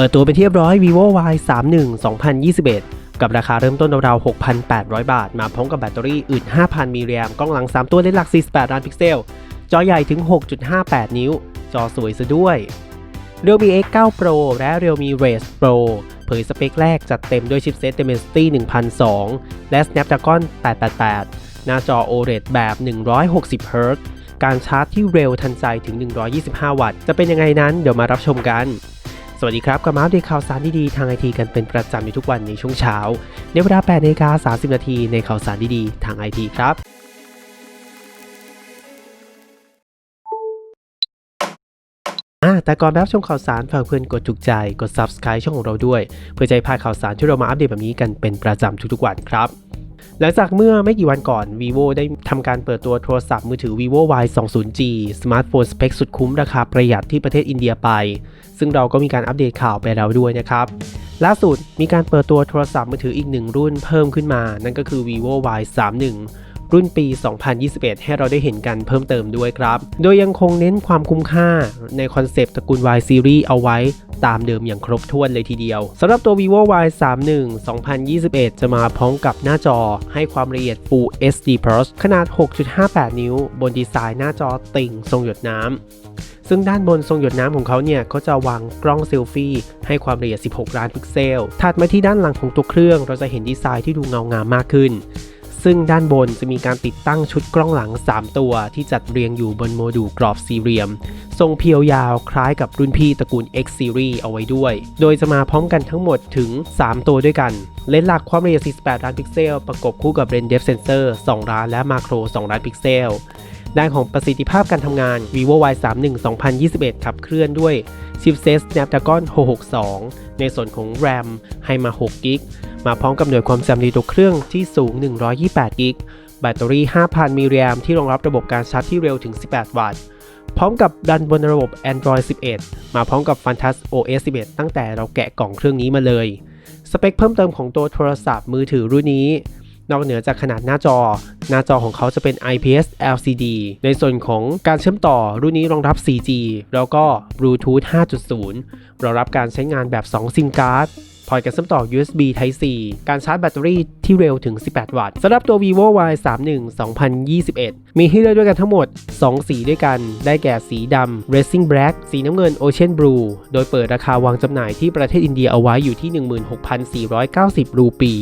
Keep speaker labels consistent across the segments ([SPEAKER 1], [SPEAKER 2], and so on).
[SPEAKER 1] เปิดตัวเป็นที่เรียบร้อย vivo y 3 1 2021 กับราคาเริ่มต้นราวๆ6,800 บาท มาพร้อมกับแบตเตอรี่อื่น 5,000 มิลลิแอมกล้องหลัง 3 ตัวเลนส์หลัก 48 ล้านพิกเซล จอใหญ่ถึง 6.58 นิ้ว จอสวยซะด้วย Realme X9 Pro และ Realme Race Pro เผยสเปคแรกจัดเต็มด้วยชิปเซต Dimensity 1002 และ Snapdragon 888 หน้าจอ OLED แบบ160 Hz การชาร์จที่เร็วทันใจถึง 125 วัตต์ จะเป็นยังไงนั้นเดี๋ยวมารับชมกัน สวัสดีครับกับมาอัปเดตข่าวสารดีๆทางไอทีกันเป็นประจำในทุกวันในช่วงเช้า ในเวลา8นาฬิกา30 นาทีในข่าวสารดีๆทางไอทีครับแต่ก่อนรับชมข่าวสารฝากเพื่อนกดถูกใจ กด subscribe ช่องของเราด้วย เพื่อจะให้พลาดข่าวสารที่เรามาอัปเดตแบบนี้กันเป็นประจำทุกๆวันครับ หลังจากเมื่อไม่กี่วันก่อน vivo ได้ทำการเปิดตัวโทรศัพท์มือถือ vivo y 2 0 g สมาร์ทโฟนสเปคสุดคุ้มราคาประหยัดที่ประเทศอินเดียไป ซึ่งเราก็มีการอัปเดตข่าวไปแล้วด้วยนะครับ ล่าสุดมีการเปิดตัวโทรศัพท์มือถืออีกหนึ่งรุ่นเพิ่มขึ้นมา นั่นก็คือ vivo y 3 1รุ่นปี 2021 ให้เราได้เห็นกันเพิ่มเติมด้วยครับ โดยยังคงเน้นความคุ้มค่าในคอนเซปต์ตระกูล Y Series เอาไว้ ตามเดิมอย่างครบถ้วนเลยทีเดียวสำหรับตัว vivo y 3 1 2021 จะมาพร้อมกับหน้าจอให้ความละเอียด Full HD Plus ขนาด 6.58 นิ้ว บนดีไซน์หน้าจอติ่งทรงหยดน้ำซึ่งด้านบนทรงหยดน้ำของเขาเนี่ยก็จะวางกล้องเซลฟี่ให้ความละเอียด 16 ล้านพิกเซล ถัดมาที่ด้านหลังของตัวเครื่อง เราจะเห็นดีไซน์ที่ดูเงางามมากขึ้น ซึ่งด้านบนจะมีการติดตั้งชุดกล้องหลัง 3 ตัวที่จัดเรียงอยู่บนโมดูลกรอบสี่เหลี่ยม ทรงเพียวยาวคล้ายกับรุ่นพี่ตระกูล X Series เอาไว้ด้วย โดยจะมาพร้อมกันทั้งหมดถึง 3 ตัวด้วยกัน เลนส์หลักความละเอียด 48 ล้านพิกเซล ประกบคู่กับเลนส์ Depth Sensor 2ล้านและมาโคร 2 ล้านพิกเซลด้านของประสิทธิภาพการทำงาน vivo y 3 1 2021 ขับเคลื่อนด้วย chipset Snapdragon 662 ในส่วนของ RAM ให้มา 6 g b มาพร้อมกับหน่วยความจำในตัวเครื่องที่สูง 128 g b แบตเตอรี่ 5,000 มิลลิแอมที่รองรับระบบการชาร์จที่เร็วถึง 18 วัตต์ พร้อมกับดันบนระบบ Android 11 มาพร้อมกับ Fantas OS 11 ตั้งแต่เราแกะกล่องเครื่องนี้มาเลย สเปคเพิ่มเติมของตัวโทรศัพท์มือถือรุ่นนี้นอกเหนือจากขนาดหน้าจอ หน้าจอของเขาจะเป็น IPS LCD ในส่วนของการเชื่อมต่อรุ่นนี้รองรับ 4G แล้วก็ Bluetooth 5.0 รองรับการใช้งานแบบ 2 ซิมการ์ด พอร์ตการเชื่อมต่อ USB Type C การชาร์จแบตเตอรี่ที่เร็วถึง 18 วัตต์สำหรับตัว vivo y 3 1 2021 มีให้เลือกด้วยกันทั้งหมด 2 สีด้วยกัน ได้แก่สีดำ Racing Black สีน้ำเงิน Ocean Blue โดยเปิดราคาวางจำหน่ายที่ประเทศอินเดียเอาไว้อยู่ที่ 16,490 รูปี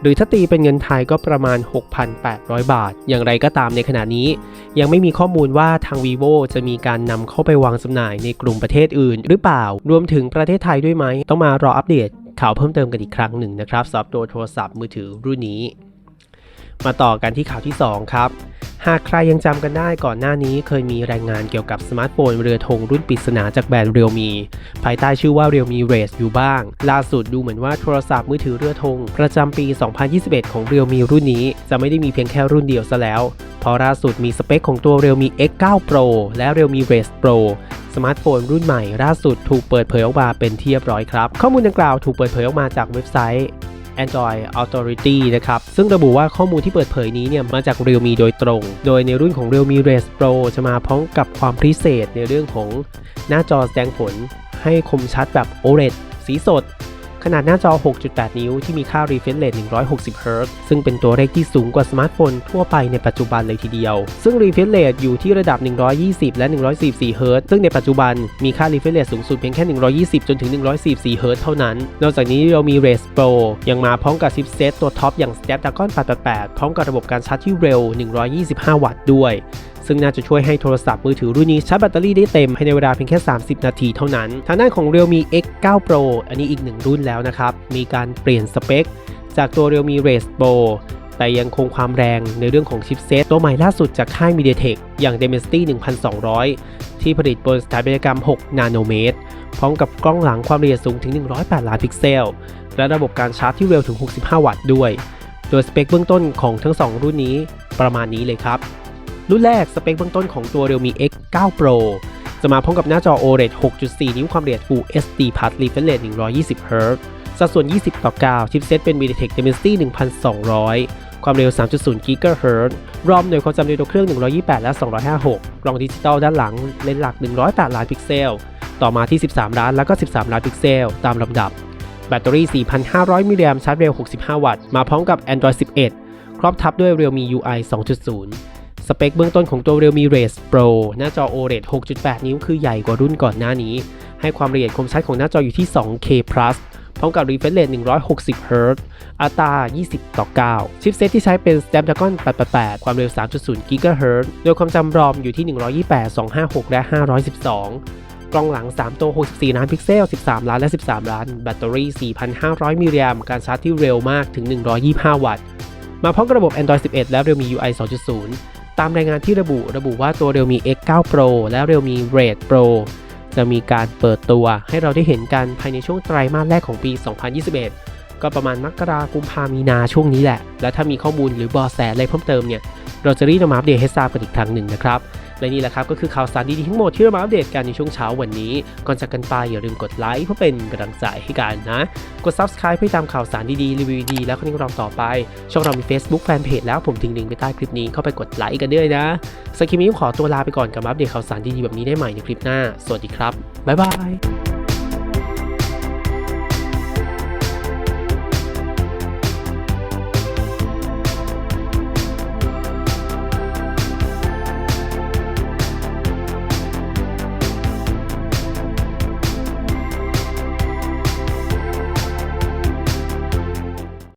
[SPEAKER 1] หรือถ้าตีเป็นเงินไทยก็ประมาณ 6,800 บาท อย่างไรก็ตามในขณะนี้ ยังไม่มีข้อมูลว่าทาง vivo จะมีการนำเข้าไปวางจำหน่ายในกลุ่มประเทศอื่น หรือเปล่า รวมถึงประเทศไทยด้วยไหม ต้องมารออัปเดต ข่าวเพิ่มเติมกันอีกครั้งหนึ่งนะครับสำหรับตัวโทรศัพท์มือถือรุ่นนี้ มาต่อกันที่ข่าวที่ 2 ครับ หากใครยังจำกันได้ก่อนหน้านี้เคยมีรายงานเกี่ยวกับสมาร์ทโฟนเรือธงรุ่นปริศนาจากแบรนด์ Realme ภายใต้ชื่อว่า Realme Race อยู่บ้าง ล่าสุดดูเหมือนว่าโทรศัพท์มือถือเรือธงประจำปี 2021 ของ Realme รุ่นนี้ จะไม่ได้มีเพียงแค่รุ่นเดียวซะแล้วเพราะล่าสุดมีสเปคของตัว Realme X9 Pro และ Realme Race Pro สมาร์ทโฟนรุ่นใหม่ล่าสุดถูกเปิดเผยออกมาเป็นที่เรียบร้อยครับ ข้อมูลดังกล่าวถูกเปิดเผยออกมาจากเว็บไซต์ Android Authority นะครับ ซึ่งระบุว่าข้อมูลที่เปิดเผยนี้เนี่ยมาจาก Realme โดยตรง โดยในรุ่นของ Realme Race Pro จะมาพร้อมกับความพิเศษในเรื่องของหน้าจอแสดงผลให้คมชัดแบบ OLED สีสด ขนาดหน้าจอ 6.8 นิ้วที่มีค่า refresh rate 160 Hz ซึ่งเป็นตัวเลขที่สูงกว่าสมาร์ทโฟนทั่วไปในปัจจุบันเลยทีเดียว ซึ่ง refresh rate อยู่ที่ระดับ 120 และ 144 Hz ซึ่งในปัจจุบันมีค่า refresh rate สูงสุดเพียงแค่ 120 จนถึง 144 Hz เท่านั้น นอกจากนี้เรามี Race Pro ยังมาพร้อมกับชิปเซตตัวท็อปอย่าง Snapdragon 888 พร้อมกับระบบการชาร์จที่เร็ว 125 วัตต์ด้วย ซึ่งน่าจะช่วยให้โทรศัพท์มือถือรุ่นนี้ชาร์จแบตเตอรี่ได้เต็มภายในเวลาเพียงแค่ 30 นาทีเท่านั้น ทางด้านของ Realme X9 Pro อันนี้อีกหนึ่งรุ่นแล้วนะครับ มีการเปลี่ยนสเปค จากตัว Realme Race Pro แต่ยังคงความแรงในเรื่องของชิปเซตตัวใหม่ล่าสุดจากค่าย MediaTek อย่าง Dimensity 1200 ที่ผลิตบนสถาปัตยกรรม 6 นาโนเมตร พร้อมกับกล้องหลังความละเอียดสูงถึง 108 ล้านพิกเซล และระบบการชาร์จที่เร็วถึง 65 วัตต์ด้วย โดยสเปคเบื้องต้นของทั้ง 2 รุ่นนี้ประมาณนี้เลยครับ รุ่นแรกสเปคเบื้องต้นของตัว Realme X9 Pro จะมาพร้อมกับหน้าจอ OLED 6.4 นิ้วความละเอียด Full HD Plus refresh rate 120 Hz สัดส่วน 20 ต่อ 9 ชิปเซตเป็น MediaTek Dimensity 1200 ความเร็ว 3.0 GHz รอมหน่วยความจำในตัวเครื่อง 128 และ 256กล้องดิจิตอลด้านหลัง เลนส์หลัก 108 ล้านพิกเซล ต่อมาที่ 13 ล้าน แล้วก็ 13 ล้านพิกเซล ตามลำดับ แบตเตอรี่ 4,500 มิลลิแอมป์ชาร์จเร็ว 65 วัตต์ มาพร้อมกับ Android 11 ครอบทับด้วย Realme UI 2.0 สเปคเบื้องต้นของตัว Realme Race Pro หน้าจอ OLED 6.8 นิ้วคือใหญ่กว่ารุ่นก่อนหน้านี้ ให้ความละเอียดคมชัดของหน้าจออยู่ที่ 2K Plus พร้อมกับ refresh rate 160 Hz อัตรา 20 ต่อ 9 ชิปเซตที่ใช้เป็น Snapdragon 888 ความเร็ว 3.0 GHz โดยความจำรอมอยู่ที่ 128 256 และ 512 กล้องหลัง 3 ตัว 64 ล้านพิกเซล 13 ล้าน และ 13 ล้าน แบตเตอรี่ 4,500 มิลลิแอมป์การชาร์จที่เร็วมากถึง 125 วัตต์ มาพร้อมกับระบบ Android 11 และ Realme UI 2.0 ตามรายงานที่ระบุระบุว่าตัว Realme X9 Pro และ Realme Red Pro จะมีการเปิดตัวให้เราได้เห็นกันภายในช่วงไตรมาสแรกของปี 2021 ก็ประมาณมกราคมพามีนาช่วงนี้แหละ และถ้ามีข้อมูลหรือเบอแสอะไรเพิ่มเติมเนี่ย เราจะรีบนำมาอัปเดตให้ทราบกันอีกครั้งหนึ่งนะครับ และนี่แหละครับก็คือข่าวสารดีๆทั้งหมดที่เรามาอัปเดตกันในช่วงเช้าวันนี้ ก่อนจากกันไปอย่าลืมกดไลค์เพื่อเป็นกำลังใจให้กันนะ กด subscribe เพื่อตามข่าวสารดีๆรีวิวดีแล้วก็นิ่งรอต่อไป ช่องเรามี Facebook Fanpage แล้วผมทิ้งลิงก์ไปใต้คลิปนี้เข้าไปกดไลค์กันด้วยนะสกิมิ้ขอตัวลาไปก่อนกับอัปเดตข่าวสารดีๆแบบนี้ได้ใหม่ในคลิปหน้า สวัสดีครับบ๊ายบาย